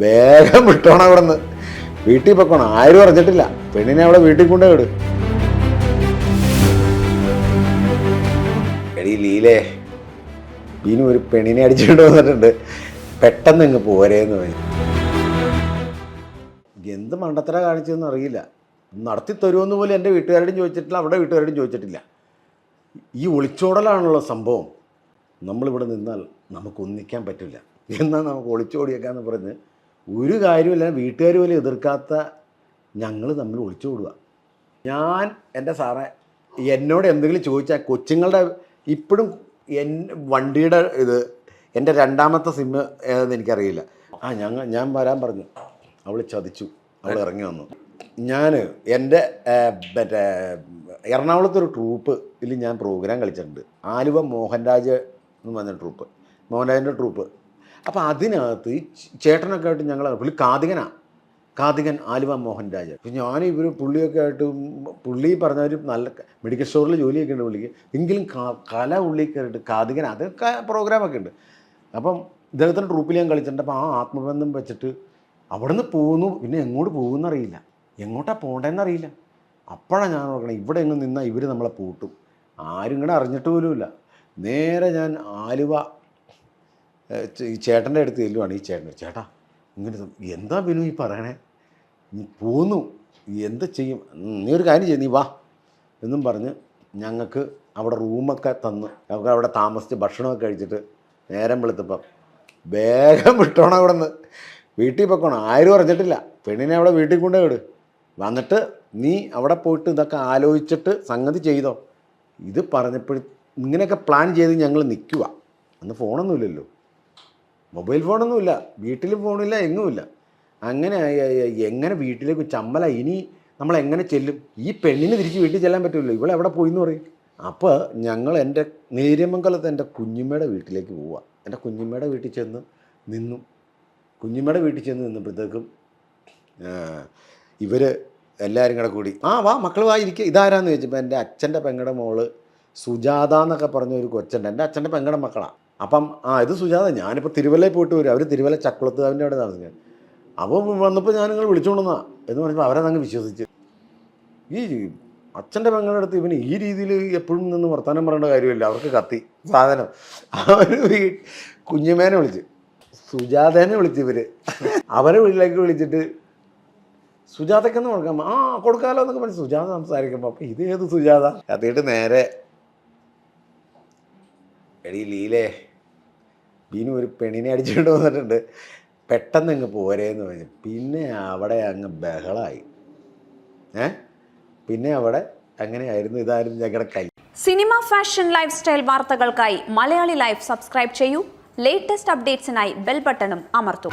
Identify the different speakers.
Speaker 1: വേഗം വിട്ടോണം അവിടെ നിന്ന് വീട്ടിൽ പൊക്കണം. ആരും അറിഞ്ഞിട്ടില്ല. പെണ്ണിനെ അവിടെ വീട്ടിൽ കൊണ്ടേ വിട്. എടീ ലീലേ ഒരു പെണ്ണിനെ അടിച്ചുകൊണ്ട് വന്നിട്ടുണ്ട്. പെട്ടെന്ന് ഇങ്ങ് പോരേന്ന് പറഞ്ഞു എന്ത് മണ്ടത്തര കാണിച്ചതെന്ന് അറിയില്ല. നടത്തി തരുമെന്ന് പോലും എന്റെ വീട്ടുകാരോടും ചോദിച്ചിട്ടില്ല അവിടെ വീട്ടുകാരോടും ചോദിച്ചിട്ടില്ല. ഈ ഒളിച്ചോടലാണുള്ള സംഭവം. നമ്മളിവിടെ നിന്നാൽ നമുക്ക് ഒന്നിക്കാൻ പറ്റില്ല. എന്നാൽ നമുക്ക് ഒളിച്ചോടിയേക്കാന്ന് പറഞ്ഞ് ഒരു കാര്യമില്ല വീട്ടുകാർ പോലും എതിർക്കാത്ത ഞങ്ങൾ തമ്മിൽ ഒളിച്ചോടുക ഞാൻ എന്റെ സാറെ എന്നോട് എന്തെങ്കിലും ചോദിച്ചാൽ കൊച്ചുങ്ങളുടെ ഇപ്പോഴും എൻ വണ്ടിയുടെ ഇത് എന്റെ രണ്ടാമത്തെ സിമ്മ് ഏതെന്ന് എനിക്കറിയില്ല. ആ ഞങ്ങൾ ഞാൻ വരാൻ പറഞ്ഞു. അവൾ ചതിച്ചു. അവൾ ഇറങ്ങി വന്നു. ഞാൻ എന്റെ മറ്റേ എറണാകുളത്തൊരു ട്രൂപ്പ് ഇതിൽ ഞാൻ പ്രോഗ്രാം കളിച്ചിട്ടുണ്ട്. ആലുവ മോഹൻരാജ് എന്ന് പറഞ്ഞ ട്രൂപ്പ്. മോഹൻരാജിന്റെ ട്രൂപ്പ്. അപ്പോൾ അതിനകത്ത് ഈ ചേട്ടനൊക്കെ ആയിട്ട് ഞങ്ങൾ പുള്ളി കാതികനാണ് കാതികൻ ആലുവ മോഹൻരാജ് അപ്പം ഞാൻ ഇവർ പുള്ളിയൊക്കെ ആയിട്ട് പുള്ളി പറഞ്ഞ നല്ല മെഡിക്കൽ സ്റ്റോറിൽ ജോലിയൊക്കെ ഉണ്ട് പുള്ളിക്ക്. എങ്കിലും കല ഉള്ളി കയറിയിട്ട് കാതികൻ അതൊക്കെ പ്രോഗ്രാമൊക്കെ ഉണ്ട്. അപ്പം ഇദ്ദേഹത്തിന്റെ ട്രൂപ്പിൽ ഞാൻ കളിച്ചിട്ടുണ്ട്. അപ്പോൾ ആ ആത്മബന്ധം വെച്ചിട്ട് അവിടെ നിന്ന് പോകുന്നു പിന്നെ എങ്ങോട്ട് പോകുമെന്നറിയില്ല എങ്ങോട്ടാണ് പോകേണ്ടതെന്നറിയില്ല അപ്പോഴാണ് ഞാൻ നോക്കണം ഇവിടെ എങ്ങും നിന്നാൽ ഇവർ നമ്മളെ പൂട്ടും. ആരും ഇങ്ങനെ അറിഞ്ഞിട്ട് പോലുമില്ല. നേരെ ഞാൻ ആലുവ ഈ ചേട്ടന്റെ അടുത്ത് ചെല്ലുവാണ് ഈ ചേട്ടൻ. ചേട്ടാ ഇങ്ങനെ എന്താ ബിനു ഈ പറയണേ? നീ പോന്നു. എന്താ ചെയ്യും? നീ ഒരു കാര്യം ചെയ്യും നീ വാ എന്നും പറഞ്ഞ് ഞങ്ങൾക്ക് അവിടെ റൂമൊക്കെ തന്ന്. ഞങ്ങൾക്ക് അവിടെ താമസിച്ച് ഭക്ഷണമൊക്കെ കഴിച്ചിട്ട് നേരം വെളുത്തപ്പം വേഗം വിട്ടോണം അവിടെ നിന്ന് വീട്ടിൽ പൊക്കോണം. ആരും അറിഞ്ഞിട്ടില്ല. പെണ്ണിനെ അവിടെ വീട്ടിൽ കൊണ്ടേ വിട്. വന്നിട്ട് നീ അവിടെ പോയിട്ട് ഇതൊക്കെ ആലോചിച്ചിട്ട് സംഗതി ചെയ്തോ. ഇത് പറഞ്ഞപ്പോഴും ഇങ്ങനെയൊക്കെ പ്ലാൻ ചെയ്ത് ഞങ്ങൾ നിൽക്കുക അന്ന് ഫോണൊന്നുമില്ലല്ലോ. മൊബൈൽ ഫോണൊന്നുമില്ല വീട്ടിൽ ഫോണില്ല എങ്ങുമില്ല. അങ്ങനെ എങ്ങനെ വീട്ടിലേക്ക് ചമ്മല ഇനി നമ്മൾ എങ്ങനെ ചെല്ലും? ഈ പെണ്ണിന് തിരിച്ച് വീട്ടിൽ ചെല്ലാൻ പറ്റുമല്ലോ ഇവിടെ എവിടെ പോയി എന്ന് പറയും. അപ്പോൾ ഞങ്ങൾ എന്റെ നേര്യമംഗലത്ത് എന്റെ കുഞ്ഞുമ്മയുടെ വീട്ടിലേക്ക് പോവുക എന്റെ കുഞ്ഞുമ്മയുടെ വീട്ടിൽ ചെന്ന് നിന്നു കുഞ്ഞുമ്മയുടെ വീട്ടിൽ ചെന്ന് നിന്നപ്പോഴത്തേക്കും ഇവർ എല്ലാവരും കൂടെ കൂടി ആ വാ മക്കൾ വാ ഇരിക്കുക ഇതാരാന്ന് ചോദിച്ചപ്പോൾ എന്റെ അച്ഛന്റെ പെങ്ങളുടെ മോൾ സുജാത എന്നൊക്കെ പറഞ്ഞ ഒരു കൊച്ചുണ്ട്. എന്റെ അച്ഛന്റെ പെങ്ങളുടെ മക്കളാണ് അപ്പം ആ ഇത് സുജാത ഞാനിപ്പോൾ തിരുവല്ലയിൽ പോയിട്ട് വരും. അവർ തിരുവല്ല ചക്കുളത്തുകാവിന്റെ അവിടെ താമസിക്കുന്നത് അപ്പോൾ വന്നപ്പോൾ ഞാൻ നിങ്ങൾ വിളിച്ചുകൊണ്ടുവന്നാ എന്ന് പറഞ്ഞപ്പോൾ അങ്ങ് വിശ്വസിച്ച്. ഈ അച്ഛന്റെ പെങ്ങളുടെ അടുത്ത് ഇവന് ഈ രീതിയിൽ എപ്പോഴും നിന്ന് വർത്തമാനം പറയേണ്ട കാര്യമില്ല. അവർക്ക് കത്തി. സാധനം. അവർ ഈ കുഞ്ഞുമേനെ വിളിച്ച്. സുജാതേനെ വിളിച്ച് ഇവർ അവരെ വീട്ടിലേക്ക് വിളിച്ചിട്ട് സുജാതക്കെന്ന് കൊടുക്കാം ആ കൊടുക്കാമല്ലോ എന്നൊക്കെ പറഞ്ഞ് സുജാത സംസാരിക്കുമ്പോൾ അപ്പം ഇത് ഏത് സുജാത? കത്തിയിട്ട് നേരെ. എടീ ലീലേ. ബീനു ഒരു പെണ്ണിനെ അടിച്ചുകൊണ്ട് വന്നിട്ടുണ്ട്. പെട്ടെന്ന് അങ്ങ് പോരേന്ന് പറഞ്ഞു. പിന്നെ അവിടെ അങ്ങ് ബഹളായി. ഏ? പിന്നെ അവിടെ അങ്ങനെയായിരുന്നു ഇതായിരുന്നു ഞങ്ങളുടെ കൈ.
Speaker 2: സിനിമ ഫാഷൻ ലൈഫ് സ്റ്റൈൽ വാർത്തകൾക്കായി മലയാളി ലൈഫ് സബ്സ്ക്രൈബ് ചെയ്യൂ. ലേറ്റസ്റ്റ് അപ്ഡേറ്റ്സിനായി ബെൽ ബട്ടണും അമർത്തൂ.